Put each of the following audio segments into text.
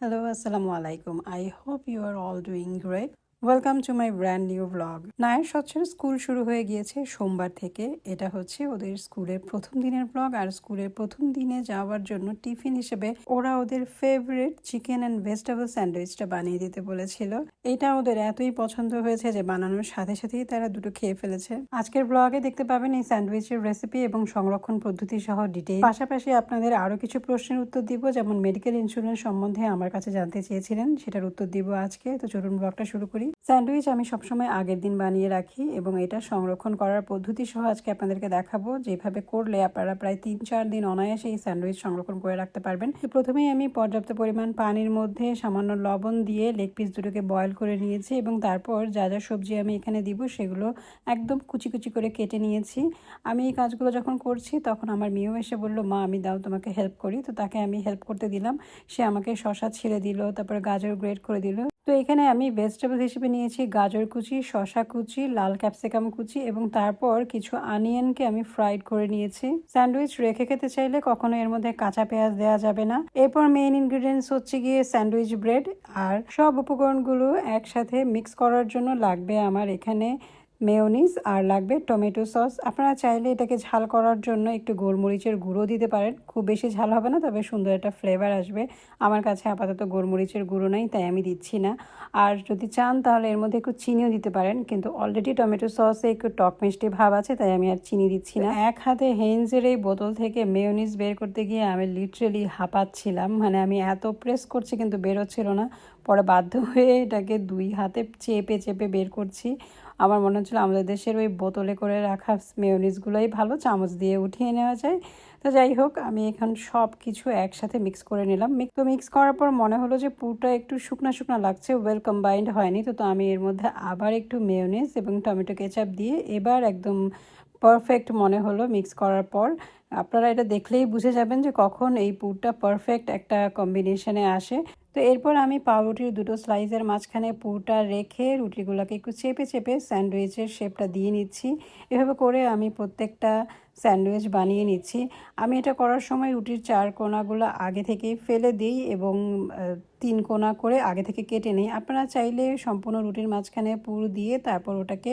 Hello, Assalamu alaikum. I hope you are all doing great. Welcome to my brand new blog নায়ের স্বচ্ছের school শুরু হয়ে গিয়েছে সোমবার থেকে। এটা হচ্ছে ওদের স্কুলের প্রথম দিনের ব্লগ আর স্কুলের প্রথম দিনে যাওয়ার জন্য টিফিন হিসেবে ওরা ওদের ফেভারিট চিকেন অ্যান্ড ভেজিটেবল স্যান্ডউইচটা বানিয়ে দিতে বলেছিল। এটা ওদের এতই পছন্দ হয়েছে যে বানানোর সাথে সাথেই তারা দুটো খেয়ে ফেলেছে। আজকের ব্লগে দেখতে পাবেন এই স্যান্ডউইচের রেসিপি এবং সংরক্ষণ পদ্ধতি সহ ডিটেইল পাশাপাশি আপনাদের আরও কিছু প্রশ্নের উত্তর দিব, যেমন মেডিকেল ইন্স্যুরেন্স সম্বন্ধে আমার কাছে জানতে চেয়েছিলেন, সেটার উত্তর দিব আজকে। তো চলুন ব্লগটা শুরু করি। স্যান্ডউইচ আমি সবসময় আগের দিন বানিয়ে রাখি এবং এটা সংরক্ষণ করার পদ্ধতি সহ আজকে আপনাদেরকে দেখাবো। যেভাবে করলে আপনারা প্রায় তিন চার দিন অনায়াসে এই স্যান্ডউইচ সংরক্ষণ করে রাখতে পারবেন। প্রথমেই আমি পর্যাপ্ত পরিমাণ পানির মধ্যে সামান্য লবণ দিয়ে লেগ পিস দুটোকে বয়ল করে নিয়েছি এবং তারপর যা যা সবজি আমি এখানে দিব সেগুলো একদম কুচি কুচি করে কেটে নিয়েছি। আমি এই কাজগুলো যখন করছি তখন আমার মেয়েও এসে বলল, মা, আমি দাও তোমাকে হেল্প করি। তো তাকে আমি হেল্প করতে দিলাম। সে আমাকে শশা ছিঁড়ে দিল, তারপরে গাজর গ্রেড করে দিল। তো এখানে আমি ভেজিটেবল হিসেবে নিয়েছি গাজর কুচি শশা কুচি, লাল ক্যাপসিকাম কুচি এবং তারপর কিছু আনিয়নকে আমি ফ্রাইড করে নিয়েছি। স্যান্ডউইচ রেখে খেতে চাইলে কখনো এর মধ্যে কাঁচা পেঁয়াজ দেওয়া যাবে না। এরপর মেইন ইনগ্রিডিয়েন্টস হচ্ছে গিয়ে স্যান্ডউইচ ব্রেড আর সব উপকরণগুলো একসাথে মিক্স করার জন্য লাগবে আমার এখানে মেয়োনিজ আর লাগবে টমেটো সস। আপনারা চাইলে এটাকে ঝাল করার জন্য একটু গোলমরিচের গুঁড়ো দিতে পারেন। খুব বেশি ঝাল হবে না, তবে সুন্দর একটা ফ্লেভার আসবে। আমার কাছে আপাতত গোলমরিচের গুঁড়ো নাই, তাই আমি দিচ্ছি না। আর যদি চান তাহলে এর মধ্যে একটু চিনিও দিতে পারেন, কিন্তু অলরেডি টমেটো সসে একটু টক মিষ্টি ভাব আছে, তাই আমি আর চিনি দিচ্ছি না। এক হাতে হেন্সের এই বোতল থেকে মেয়োনিজ বের করতে গিয়ে আমি লিটারেলি হাঁপাচ্ছিলাম। মানে আমি এত প্রেস করছি, কিন্তু বেরোচ্ছিল না। পরে বাধ্য হয়ে এটাকে দুই হাতে চেপে চেপে বের করছি। আমার মনে হচ্ছিল আমাদের দেশের ওই বোতলে করে রাখা মেয়নিজগুলোই ভালো, চামচ দিয়ে উঠিয়ে নেওয়া যায়। তো যাই হোক, আমি এখন সব কিছু একসাথে মিক্স করে নিলাম। তো মিক্স করার পর মনে হলো যে পুরটা একটু শুকনা শুকনা লাগছে ওয়েল কম্বাইন্ড হয়নি। তো তো আমি এর মধ্যে আবার একটু মেয়নিজ এবং টমেটো কেচাপ দিয়ে এবার একদম পারফেক্ট মনে হলো মিক্স করার পর। আপনারা এটা দেখলেই বুঝে যাবেন যে কখন এই পুরটা পারফেক্ট একটা কম্বিনেশনে আসে। তো এরপর আমি পাউরুটির দুটো স্লাইসের মাঝখানে পুরটা রেখে রুটিগুলোকে একটু চেপে চেপে স্যান্ডউইচের শেপটা দিয়ে নিচ্ছি। এভাবে করে আমি প্রত্যেকটা স্যান্ডউইচ বানিয়ে নিচ্ছি। আমি এটা করার সময় রুটির চার কোনাগুলো আগে থেকেই ফেলে দিই এবং তিন কোনা করে আগে থেকে কেটে নিই। আপনারা চাইলে সম্পূর্ণ রুটির মাঝখানে পুর দিয়ে তারপর ওটাকে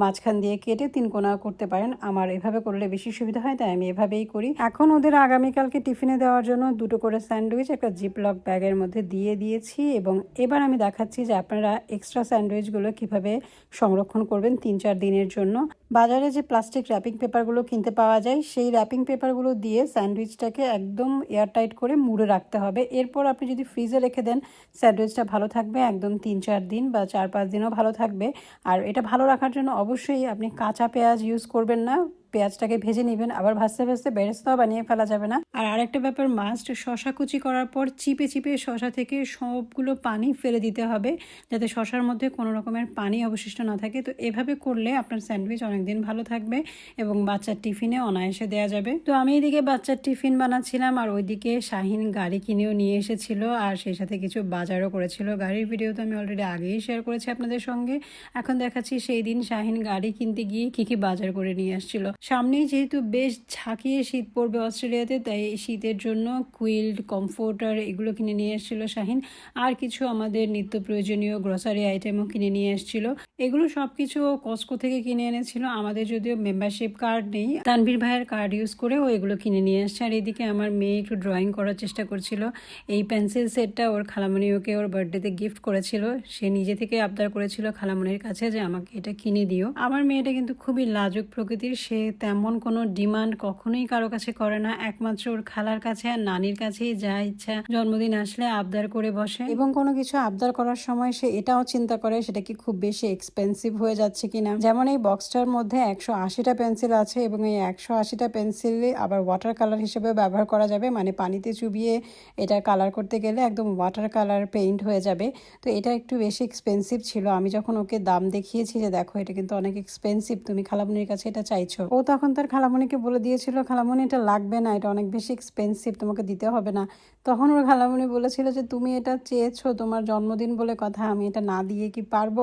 মাঝখান দিয়ে কেটে তিন কোনা করতে পারেন। আমার এভাবে করলে বেশি সুবিধা হয়, তাই আমি এভাবেই করি। এখন ওদের আগামীকালকে টিফিনে দেওয়ার জন্য দুটো করে স্যান্ডউইচ, একটা জিপলক ব্যাগের মধ্যে দিয়ে দিয়েছি এবং এবার আমি দেখাচ্ছি যে আপনারা এক্সট্রা স্যান্ডউইচগুলো কীভাবে সংরক্ষণ করবেন তিন চার দিনের জন্য। বাজারে যে প্লাস্টিক র্যাপিং পেপারগুলো কিনতে পাওয়া যায়, সেই র্যাপিং পেপারগুলো দিয়ে স্যান্ডউইচটাকে একদম এয়ারটাইট করে মুড়ে রাখতে হবে। এরপর আপনি যদি ফ্রিজে রেখে দেন। স্যান্ডউইচটা ভালো থাকবে একদম তিন চার দিন বা চার পাঁচ দিনও ভালো থাকবে। আর এটা ভালো রাখার জন্য অবশ্যই আপনি কাঁচা পেঁয়াজ ইউজ করবেন না। পেঁয়াজটাকে ভেজে নেবেন, আবার ভাজতে ভাজতে বেরেস্তাও বানিয়ে ফেলা যাবে না। আর আরেকটা ব্যাপার মাস্ট শশা কুচি করার পর চিপে চিপে শশা থেকে সবগুলো পানি ফেলে দিতে হবে, যাতে শশার মধ্যে কোনো রকমের পানি অবশিষ্ট না থাকে। তো এভাবে করলে আপনার স্যান্ডউইচ অনেকদিন ভালো থাকবে এবং বাচ্চার টিফিনে অনায়াসে দেওয়া যাবে। তো আমি এদিকে বাচ্চার টিফিন বানাচ্ছিলাম, আর ওইদিকে শাহিন গাড়ি কিনেও নিয়ে এসেছিল, আর সেই সাথে কিছু বাজারও করেছিল। গাড়ির ভিডিও তো আমি অলরেডি আগেই শেয়ার করেছি আপনাদের সঙ্গে। এখন দেখাচ্ছি সেই দিন শাহিন গাড়ি কিনতে গিয়ে কী কী বাজার করে নিয়ে আসছিল। সামনেই যেহেতু বেশ ঝাঁকিয়ে শীত পড়বে অস্ট্রেলিয়াতে, তাই শীতের জন্য কুইল্ড, কমফোর্টার এগুলো কিনে নিয়ে এসেছিল শাহিন। আর কিছু আমাদের নিত্য প্রয়োজনীয় গ্রসারি আইটেমও কিনে নিয়ে এসেছিল। এগুলো সব কিছু কস্কো থেকে কিনে এনেছিল। আমাদের যদিও মেম্বারশিপ কার্ড নেই, তানভীর ভাইয়ের কার্ড ইউজ করে ও এগুলো কিনে নিয়ে আসছে আর এদিকে আমার মেয়ে একটু ড্রয়িং করার চেষ্টা করছিল। এই পেন্সিল সেটটা ওর খালামণি ওকে ওর বার্থডেতে গিফট করেছিল। সে নিজে থেকে আবদার করেছিল খালামণির কাছে যে, আমাকে এটা কিনে দিও। আমার মেয়েটা কিন্তু খুবই লাজুক প্রকৃতির। সে তেমন কোনো ডিমান্ড কখনোই কারও কাছে করে না। একমাত্র ওর খালার কাছে আর নানির কাছেই যা ইচ্ছা জন্মদিন আসলে আবদার করে বসে। এবং কোনো কিছু আবদার করার সময় সে এটাও চিন্তা করে, সেটা কি খুব বেশি এক্সপেন্সিভ হয়ে যাচ্ছে কিনা। যেমন এই বক্সটার মধ্যে একশো আশিটা পেন্সিল আছে এবং এই একশো আশিটা পেন্সিল আবার ওয়াটার কালার হিসেবে ব্যবহার করা যাবে। মানে পানিতে চুবিয়ে এটা কালার করতে গেলে একদম ওয়াটার কালার পেইন্ট হয়ে যাবে। তো এটা একটু বেশি এক্সপেন্সিভ ছিল। আমি যখন ওকে দাম দেখিয়েছি যে, দেখো, এটা কিন্তু অনেক এক্সপেন্সিভ তুমি খালামনির কাছে এটা চাইছো। ও তখন তার খালামণিকে বলে দিয়েছিল, খালামণি, এটা লাগবে না, এটা অনেক বেশি এক্সপেন্সিভ তোমাকে দিতে হবে না। তখন ওর খালামণি বলেছিল যে, তুমি এটা চেয়েছো তোমার জন্মদিন বলে কথা, আমি এটা না দিয়ে কি পারব?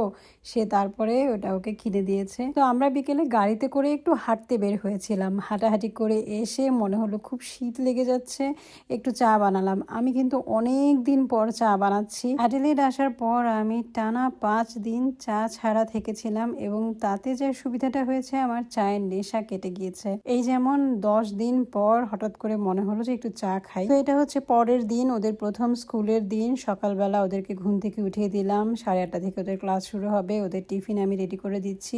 সে তারপরে ওটা ওকে কিনে দিয়েছে। তো আমরা বিকেলে গাড়িতে করে একটু হাঁটতে বের হয়েছিলাম। হাঁটাহাঁটি করে এসে মনে হলো খুব শীত লেগে যাচ্ছে, একটু চা বানালাম। আমি কিন্তু অনেক দিন পর চা বানাচ্ছি। অ্যাডিলেড আসার পর আমি টানা পাঁচ দিন চা ছাড়া থেকেছিলাম এবং তাতে যে সুবিধাটা হয়েছে, আমার চায়ের নেশা কেটে গিয়েছে। এই যেমন দশ দিন পর হঠাৎ করে মনে হলো যে একটু চা খাই। তো এটা হচ্ছে পরের দিন, ওদের প্রথম স্কুলের দিন। সকালবেলা ওদেরকে ঘুম থেকে উঠিয়ে দিলাম। সাড়ে আটটা থেকে ওদের ক্লাস শুরু হবে। ওদের টিফিন আমি রেডি করে দিচ্ছি।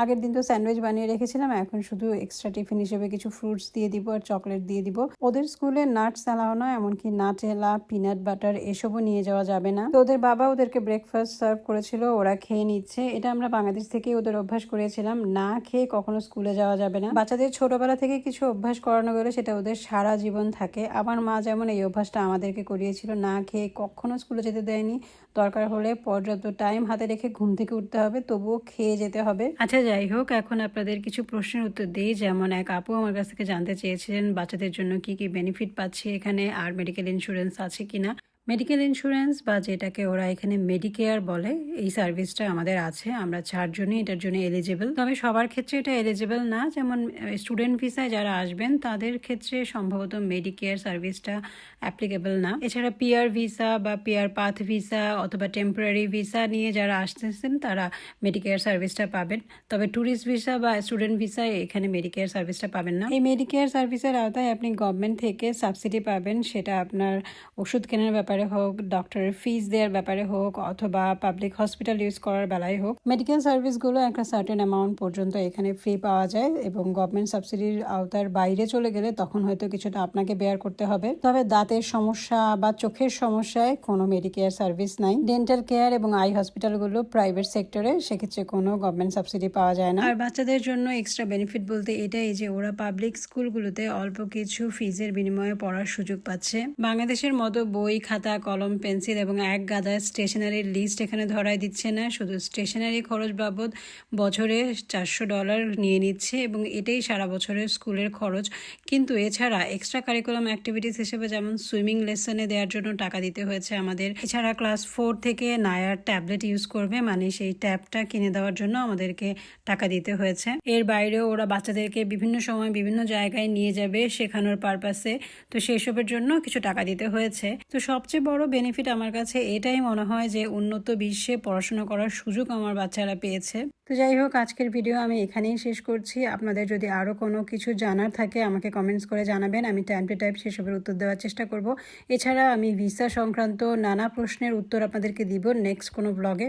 আগের দিন তো স্যান্ডউইচ বানিয়ে রেখেছিলাম। এখন শুধু এক্সট্রা টিফিন হিসেবে কিছু ফ্রুটস দিয়ে দিব আর চকলেট দিয়ে দিব। ওদের স্কুলে নাটস অ্যালাও না এমনকি নাটেলা পিনাট বাটার এসবও নিয়ে যাওয়া যাবে না। তো ওদের বাবা ওদেরকে ব্রেকফাস্ট সার্ভ করেছিল, ওরা খেয়ে নিচ্ছে। এটা আমরা বাংলাদেশ থেকে ওদের অভ্যাস করেছিলাম। না খেয়ে কখনো স্কুলে যাওয়া যাবে না। বাচ্চাদের ছোটবেলা থেকে কিছু অভ্যাস করানো গেলে সেটা ওদের সারা জীবন থাকে। আমার মা যেমন এই অভ্যাসটা আমাদেরকে করিয়েছিল না খেয়ে কখনো স্কুলে যেতে দেয়নি। দরকার হলে পর্যাপ্ত টাইম হাতে রেখে ঘুম থেকে উঠতে হবে তবুও খেয়ে যেতে হবে। আচ্ছা যাই হোক এখন আপনাদের কিছু প্রশ্নের উত্তর দিই। যেমন এক আপু আমার কাছ থেকে জানতে চেয়েছিলেন বাচ্চাদের জন্য কি কি বেনিফিট পাচ্ছে এখানে আর মেডিকেল ইন্স্যুরেন্স আছে কিনা? মেডিকেল ইন্স্যুরেন্স বা যেটাকে ওরা এখানে মেডিকেয়ার বলে, এই সার্ভিসটা আমাদের আছে। আমরা চারজনই এটার জন্য এলিজিবল তবে সবার ক্ষেত্রে এটা এলিজিবল না। যেমন স্টুডেন্ট ভিসায় যারা আসবেন, তাদের ক্ষেত্রে সম্ভবত মেডিকেয়ার সার্ভিসটা অ্যাপ্লিকেবল না। এছাড়া পিআর ভিসা বা পিআর পাথ ভিসা অথবা টেম্পোরারি ভিসা নিয়ে যারা আসতেছেন, তারা মেডিকেয়ার সার্ভিসটা পাবেন। তবে ট্যুরিস্ট ভিসা বা স্টুডেন্ট ভিসায় এখানে মেডিকেয়ার সার্ভিসটা পাবেন না। এই মেডিকেয়ার সার্ভিসের আওতায় আপনি গভর্নমেন্ট থেকে সাবসিডি পাবেন। সেটা আপনার ওষুধ কেনার ব্যাপারে হোক ডক্টরের ফিস দেওয়ার ব্যাপারে হোক, অথবা পাবলিক হসপিটাল ইউজ করার বেলায় হোক মেডিকেল সার্ভিসগুলো একটা সার্টেন অ্যামাউন্ট পর্যন্ত এখানে ফ্রি পাওয়া যায় এবং গভর্নমেন্ট সাবসিডির আওতার বাইরে চলে গেলে তখন হয়তো কিছুটা আপনাকে বেয়ার করতে হবে। তবে দাঁতের সমস্যা বা চোখের সমস্যায় কোনো মেডিকেয়ার সার্ভিস নাই। ডেন্টাল কেয়ার এবং আই হসপিটালগুলো প্রাইভেট সেক্টরে সেক্ষেত্রে কোনো গভর্নমেন্ট সাবসিডি পাওয়া যায় না। আর বাচ্চাদের জন্য এক্সট্রা বেনিফিট বলতে এটাই যে ওরা পাবলিক স্কুলগুলোতে অল্প কিছু ফিজের বিনিময়ে পড়ার সুযোগ পাচ্ছে। বাংলাদেশের মতো বই, খাতা কলম, পেন্সিল এবং এক গাদা স্টেশনারির লিস্ট এখানে ধরাই দিচ্ছে না। শুধু স্টেশনারি খরচ বাবদ বছরে চারশো ডলার নিয়ে নিচ্ছে এবং এটাই সারা বছরের স্কুলের খরচ। কিন্তু এছাড়া এক্সট্রা কারিকুলাম অ্যাক্টিভিটিস হিসেবে যেমন সুইমিং লেসনে দেওয়ার জন্য টাকা দিতে হয়েছে আমাদের। এছাড়া ক্লাস ফোর থেকে নায়ার ট্যাবলেট ইউজ করবে মানে সেই ট্যাবটা কিনে দেওয়ার জন্য আমাদেরকে টাকা দিতে হয়েছে। এর বাইরেও ওরা বাচ্চাদেরকে বিভিন্ন সময় বিভিন্ন জায়গায় নিয়ে যাবে শেখানোর পারপাসে তো সেসবের জন্য কিছু টাকা দিতে হয়েছে। তো সবচেয়ে বড় বেনিফিট আমার কাছে এটাই মনে হয় যে উন্নত বিশ্বে পড়াশোনা করার সুযোগ আমার বাচ্চারা পেয়েছে। তো যাই হোক, আজকের ভিডিও আমি এখানেই শেষ করছি। আপনাদের যদি আরও কোনো কিছু জানার থাকে, আমাকে কমেন্টস করে জানাবেন। আমি টাইম টু টাইম সেসবের উত্তর দেওয়ার চেষ্টা করব। এছাড়া আমি ভিসা সংক্রান্ত নানা প্রশ্নের উত্তর আপনাদেরকে দিব নেক্সট কোনো ব্লগে